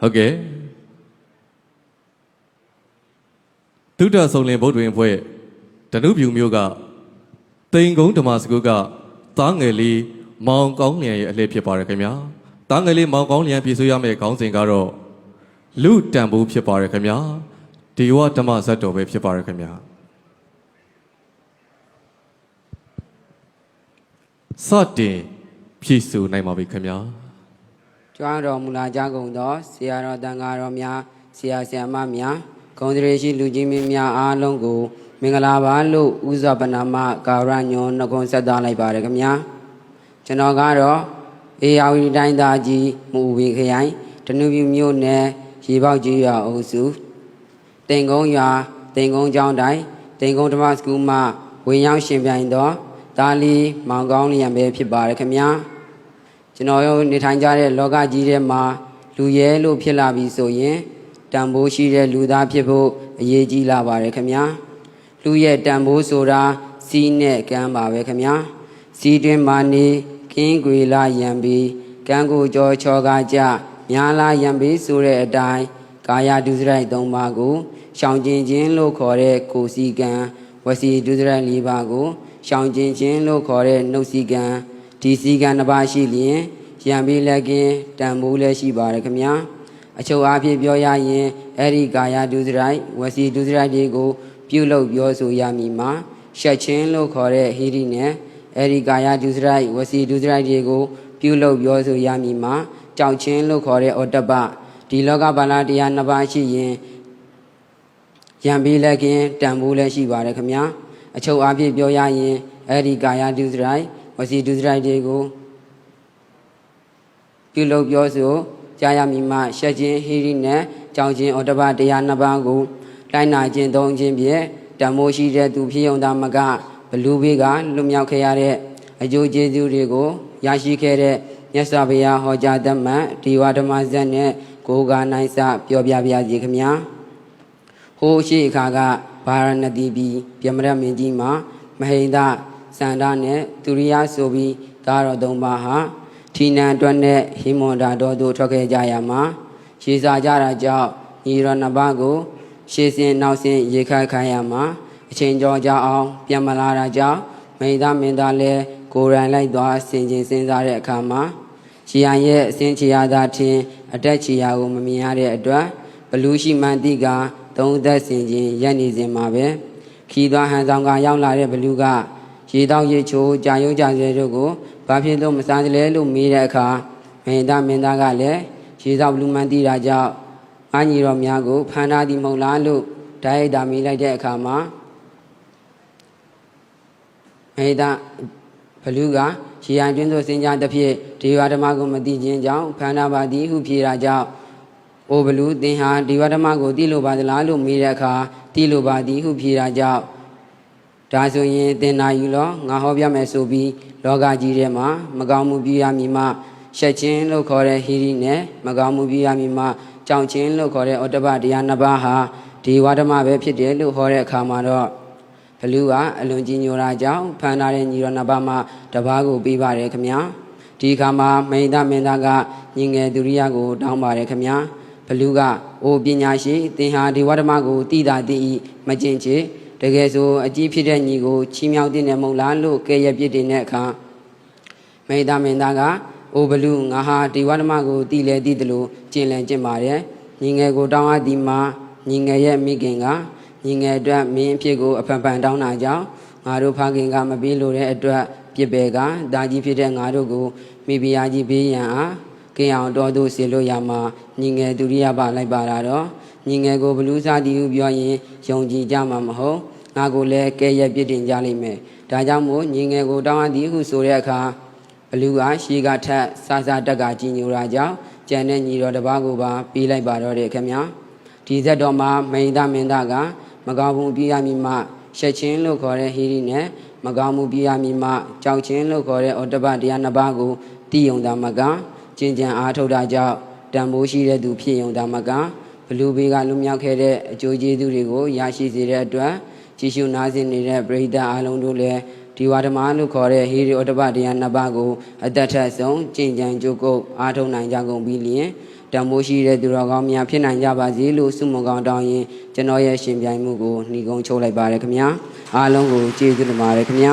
ဟုတ်ကဲ့ဒုဒ္ဒဆုံးလင်ဗုဒ္ဓဝင်ဖွဲ့ဓနုပြူမျိုးကတိန်ကုန်းဓမ္မစကုကသားငယ်လေးမောင်ကောင်းလျံရဲ့အလှည့်ဖြစ်ပါတယ်ခင်ဗျာသားငယ်လေးမောင်ကောင်းလျံပြည့်စုံရမယ့်ခေါင်းစဉ်ကတော့လူတန်ဖိုးဖြစ်ပါတယ်ခင်ဗျာဒီဝဓမ္မဇတ်တော်ပဲဖြစ်ပါတယ်ခင်ဗျာစတင်ဖြည့်စုံနိုင်ပါပြီခင်ဗျာ ကျွမ်းတော်မူလာကြကုန်သောဆရာတော်တန်ဃာတော်များဆရာဆရာမများဂုံတရေရှိလူကြီးမင်းများအားလုံးကို မင်္ဂလာပါလို့ဥဇောပနာမကာရညောနှုတ်ခွန်းဆက်သလိုက်ပါရခင်ဗျာကျွန်တော်ကတော့အေယာဝတီတိုင်းသားကြီးမူဝေခရိုင်တနုပြမြို့နယ်ရေပေါက်ကြီးရွာအုပ်စုတင်ကုန်းရွာတင်ကုန်းကျောင်းတိုင်းတင်ကုန်းဓမ္မစကူမှဝင်ရောက်ရှင်ပြိုင်သောဒါလီမောင်ကောင်းလျံပဲဖြစ်ပါရခင်ဗျာ ကျွန်တော်တို့နေထိုင်ကြတဲ့လောကကြီးထဲမှာလူရဲလို့ဖြစ်လာပြီဆိုရင်တန်ဖိုးရှိတဲ့လူသားဖြစ်ဖို့အရေးကြီးလာပါတယ်ခင်ဗျာလူရဲ့တန်ဖိုးဆိုတာစီးနဲ့ကမ်းပါပဲခင်ဗျာစီးတွင်မာနေကင်းကွေလာရံပြီးကံကိုကြောချောကားကြများလာရံပြီးဆိုတဲ့အတိုင်းကာယဒုစရိုက်၃ပါးကိုရှောင်ကျင်ခြင်းလို့ခေါ်တဲ့ကိုယ်စီကံဝစီဒုစရိုက်၄ပါးကိုရှောင်ကျင်ခြင်းလို့ခေါ်တဲ့နှုတ်စီကံ ဒီစီကံတစ်ပါးရှိလျင်ရံပြီးလက်ကင်းတန်မိုးလည်းရှိပါတယ်ခင်ဗျာအချုပ်အားဖြင့်ပြောရရင်အဲ့ဒီကာယဒုစရိုက်ဝစီဒုစရိုက်တွေကိုပြုလုပ်ပြောဆိုရမည်မှာရှက်ချင်းလို့ခေါ်တဲ့ဟိရိနဲ့အဲ့ဒီကာယဒုစရိုက်ဝစီဒုစရိုက်တွေကိုပြုလုပ်ပြောဆိုရမည်မှာကြောက်ချင်းလို့ခေါ်တဲ့ဩတ္တပဒီလောကပါဠိတရားနှစ်ပါးရှိရင်ရံပြီးလက်ကင်းတန်ဖိုးလည်းရှိပါတယ်ခင်ဗျာအချုပ်အားဖြင့်ပြောရရင်အဲ့ဒီကာယဒုစရိုက် ဝစီဒုစရိုက်တွေကိုပြုလုပ်ပြောဆိုကြားရမည်မှရှက်ခြင်းဟိရိနဲ့ကြောင်ခြင်းဩတ္တပတရားနှစ်ပါးကိုလိုက်နာခြင်းသုံးခြင်းဖြင့်တန်မိုးရှိတဲ့သူဖြစ်ုံသာမကဘလူဘေးကလွတ်မြောက်ခဲ့ရတဲ့အကျိုးကျေးဇူးတွေကိုရရှိခဲ့တဲ့မြတ်စွာဘုရားဟောကြားတတ်မှတ်ဒီဝဓမ္မဇတ်နဲ့ကိုယ်ကနိုင်စပြောပြပါရစေခင်ဗျာဟိုးရှိအခါကဗာရဏသီပြည်ပြမရမင်းကြီးမှာမဟိန္ဒ စန္ဒနဲ့သူရိယဆိုပြီးသားတော်သုံးပါးဟာထီနန်အတွက်နဲ့ဟိမွန်ဒါတော်တို့ထွက်ခဲ့ကြရမှာရေစာကြတာကြောင့်ညီရနှစ်ပါးကို ရှေးစင်နောက်စင်ရေခတ်ခိုင်းရမှာအချိန်ကြောကြအောင်ပြန်မလာတာကြောင့်မိန္ဒမင်းသားလည်းကိုယ်ရန်လိုက်သွားဆင်ခြင်စဉ်းစားတဲ့အခါမှာချီရန်ရဲ့အစင်းချီရသာထင်အတက်ချီရကိုမမြင်ရတဲ့အတွက်ဘလူးရှိမှန်တိကသုံးသက်ဆင်ခြင်းရက်နေစဉ်မှာပဲခီးသွားဟန်ဆောင်ကရောက်လာတဲ့ဘလူးက ရေတောက်ရေချိုးကြာရုံကြာစဲတို့ကိုဘာဖြစ်လို့မစားကြလဲလို့မေးတဲ့အခါမင်းသားမင်းသားကလည်းရေတောက်ဘလူးမှန်တိတာကြောင့်ငါညီတော်များကိုဖန်ထားသည်မဟုတ်လားလို့ဓာတ်ရိုက်တာမေးလိုက်တဲ့အခါမှာမေတ္တာဘလူကရေရန်ကျွန်းသို့စင်ကြသဖြင့်ဒေဝဓမ္မကိုမသိခြင်းကြောင့်ဖန္နာပါသည်ဟုဖြေတာကြောင့်အိုဘလူသင်ဟာဒေဝဓမ္မကိုသိလိုပါသလားလို့မေးတဲ့အခါသိလိုပါသည်ဟုဖြေတာကြောင့် ဒါဆိုရင်သင်နာယူလောငါဟောပြမယ်ဆိုပြီးလောကကြီးထဲမှာမကောင်းမှုပြုရမည်မှရှက်ခြင်းလို့ခေါ်တဲ့ဟိရိနဲ့မကောင်းမှုပြုရမည်မှကြောင်ခြင်းလို့ခေါ်တဲ့ဩတ္တပတရားနှစ်ပါးဟာဒီဝဓမ္မပဲဖြစ်တယ်လို့ဟောတဲ့အခါမှာတော့ဘလူးကအလွန်ကြီးညိုတာကြောင့်ဖန်ထားတဲ့ညီတော်နှစ်ပါးမှတပားကိုပေးပါတယ်ခမညာဒီခါမှာမိန်သားမင်းသားကညီငယ်သူရိယကိုတောင်းပါတယ်ခမညာဘလူးကအိုပညာရှိသင်ဟာဒီဝဓမ္မကိုတည်တာတည်ဤမကျင့်ချေ တကယ်ဆိုအကြီးဖြစ်တဲ့ညီကိုချီးမြှောက်တဲ့နေမဟုတ်လားလို့ကဲရပြစ်တင်တဲ့အခါမိန်သားမင်းသားကအိုဘလူးငါဟာဒီဝဓမ္မကိုတည်လဲတည်တယ်လို့ကျင့်လည်ကျင့်ပါတယ်ညီငယ်ကိုတောင်းအပ်ဒီမှာညီငယ်ရဲ့မိခင်ကညီငယ်အတွက်မင်းအဖြစ်ကိုအဖန်ဖန်တောင်းတာကြောင့်ငါတို့ဖခင်ကမပြီးလို့တဲ့အတွက်ပြစ်ပယ်ကဒါကြီးဖြစ်တဲ့ငါတို့ကိုမိဖုရားကြီးဘေးရန်အားကင်းအောင်တော်သူဆေလို့ရမှာညီငယ်ဒုရိယပါလိုက်ပါလာတော့ ညီငယ်ကိုဘလူးစားတီဟုပြောရင်ယုံကြည်ကြမှာမဟုတ်ငါကိုလည်းကဲရဲ့ပြစ်တင်ကြလိမ့်မယ်ဒါကြောင့်မို့ညီငယ်ကိုတောင်းအပ်သည်ဟုဆိုတဲ့အခါဘလူးကရှီကထက်စစတက်ကကြီးညိုတာကြောင့်ကြံတဲ့ညီတော်တစ်ပါးကိုပါပေးလိုက်ပါတော့တယ်ခင်ဗျာဒီသက်တော်မှာမိန်သားမင်းသားကမကောင်းမှုပြရမည်မှရှက်ချင်းလို့ခေါ်တဲ့ဟိရိနဲ့မကောင်းမှုပြရမည်မှကြောက်ချင်းလို့ခေါ်တဲ့ဩတ္တပတရားနှစ်ပါးကိုတည်ယုံတာမကကျင့်ကြံအားထုတ်တာကြောင့်တန်ဖိုးရှိတဲ့သူဖြစ်ယုံတာမက ဘလူဘေးကလွတ်မြောက်ခဲ့တဲ့အကျိုးကျေးဇူးတွေကိုရရှိစေတဲ့အတွက်ကြည်ရှုနားဆင်နေတဲ့ပရိသတ်အားလုံးတို့လည်းဒီဝါဓမ္မလို့ခေါ်တဲ့ဟိရိဩတ္တပတရားနှစ်ပါးကိုအသက်ထက်ဆုံးကျင့်ကြံကြိုးကုပ်အားထုတ်နိုင်ကြကုန်ပြီလျင်တန်မိုးရှိတဲ့သူတော်ကောင်းများဖြစ်နိုင်ကြပါစေလို့ဆုမွန်ကောင်းတောင်းရင်ကျွန်တော်ရဲ့ရှင်ပြိုင်မှုကိုနှီးကုန်းချုပ်လိုက်ပါရခင်ဗျာအားလုံးကိုကျေးဇူးတင်ပါတယ်ခင်ဗျာ